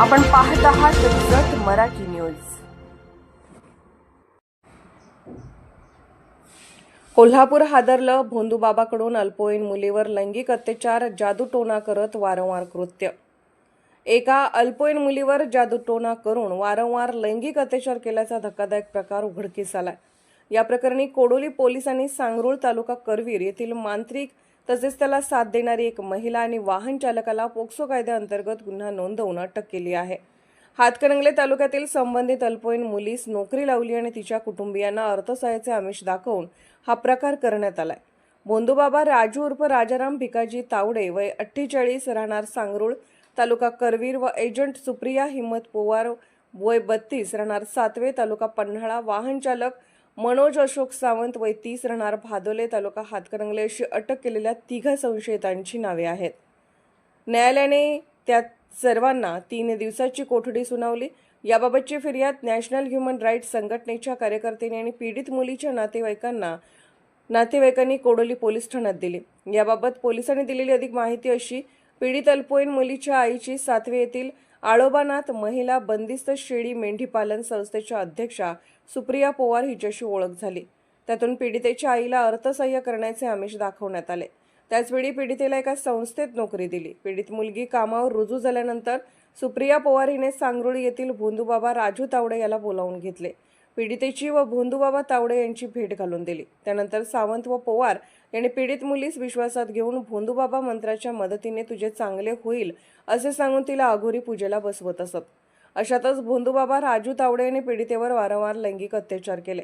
आपण पाहत आहात जत मराठी न्यूज. कोल्हापूर हादरलं भोंदूबाबाकडून अल्पवयीन मुलीवर लैंगिक अत्याचार जादूटोणा करत वारंवार कृत्य. एका अल्पवयीन मुलीवर जादूटोणा करून वारंवार लैंगिक अत्याचार केल्याचा धक्कादायक प्रकार उघडकीस आलाय. या प्रकरणी कोडोली पोलिसांनी सांगरुळ तालुका करवीर येथील मांत्रिक तसेच त्याला साथ देणारी एक महिला आणि वाहन चालकाला पोक्सो कायद्याअंतर्गत गुन्हा नोंदवून अटक केली आहे. हातकणंगले तालुक्यातील संबंधित अल्पवयीन मुलीस नोकरी लावली आणि तिच्या कुटुंबियांना अर्थसहाय्याचे आमिष दाखवून हा प्रकार करण्यात आलाय. बोंदूबाबा राजू उर्फ राजाराम भिकाजी तावडे वय अठ्ठेचाळीस राहणार सांगरुळ तालुका करवीर व एजंट सुप्रिया हिम्मत पोवार वय बत्तीस राहणार सातवे तालुका पन्हाळा वाहन चालक मनोज अशोक सावंत वय तीस राहणार भादोले तालुका हातकणंगले अशी अटक केलेल्या तिघा संशयितांची नावे आहेत. न्यायालयाने त्या सर्वांना तीन दिवसाची कोठडी सुनावली. याबाबतची फिर्याद नॅशनल ह्युमन राईट्स संघटनेच्या कार्यकर्त्यांनी आणि पीडित मुलीच्या नातेवाईकांना नातेवाईकांनी कोडोली पोलीस ठाण्यात दिली. याबाबत पोलिसांनी दिलेली अधिक माहिती अशी पीडित अल्पवयीन मुलीच्या आईची सातवे येथील आळोबानाथ महिला बंदिस्त शेळी मेंढीपालन संस्थेच्या अध्यक्षा सुप्रिया पोवार हिच्याशी ओळख झाली. त्यातून पीडितेच्या आईला अर्थसहाय्य करण्याचे आमिष दाखवण्यात आले. त्याचवेळी पीडितेला एका संस्थेत नोकरी दिली. पीडित मुलगी कामावर रुजू झाल्यानंतर सुप्रिया पवार हिने सांगरुळ येथील भोंदूबाबा राजू तावडे याला बोलावून घेतले. पीडितेची व भोंदूबाबा तावडे यांची भेट घालून दिली. त्यानंतर सावंत व पवार यांनी पीडित मुलीस विश्वासात घेऊन भोंदूबाबा मंत्राच्या मदतीने तुझे चांगले होईल असे सांगून तिला अघोरी पूजेला बसवत असत. अशातच भोंदूबाबा राजू तावडे यांनी पीडितेवर वारंवार लैंगिक अत्याचार केले.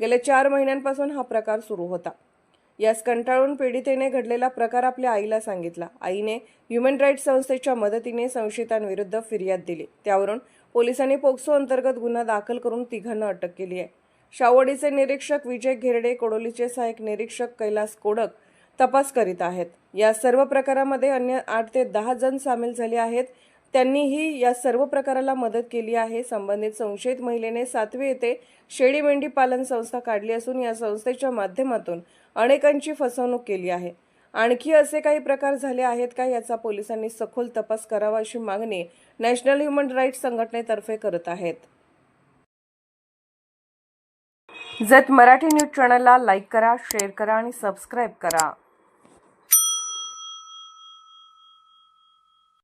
गेल्या चार महिन्यांपासून हा प्रकार सुरू होता. यास कंटाळून पीडितेने घडलेला प्रकार आपल्या आईला सांगितला. आईने ह्युमन राईट्स संस्थेच्या मदतीने संशयितांविरुद्ध फिर्याद दिली. त्यावरून पोलिसांनी पोक्सो अंतर्गत गुन्हा दाखल करून तिघांना अटक केली आहे. शावडीचे निरीक्षक विजय घेरडे कोडोलीचे सहाय्यक निरीक्षक कैलास कोडक तपास करीत आहेत. या सर्व प्रकारामध्ये अन्य आठ ते दहा जण सामील झाले आहेत. त्यांनीही या सर्व प्रकाराला मदत केली आहे. संबंधित संशयित महिलेने सातवी येथे शेळी मेंढी पालन संस्था काढली असून या संस्थेच्या माध्यमातून अनेकांची फसवणूक केली आहे. आणखी असे काही प्रकार झाले आहेत का याचा पोलिसांनी सखोल तपास करावा अशी मागणी नॅशनल ह्युमन राईट्स संघटनेतर्फे करत आहेत. जत मराठी न्यूज चॅनलला लाईक करा शेअर करा आणि सबस्क्राईब करा.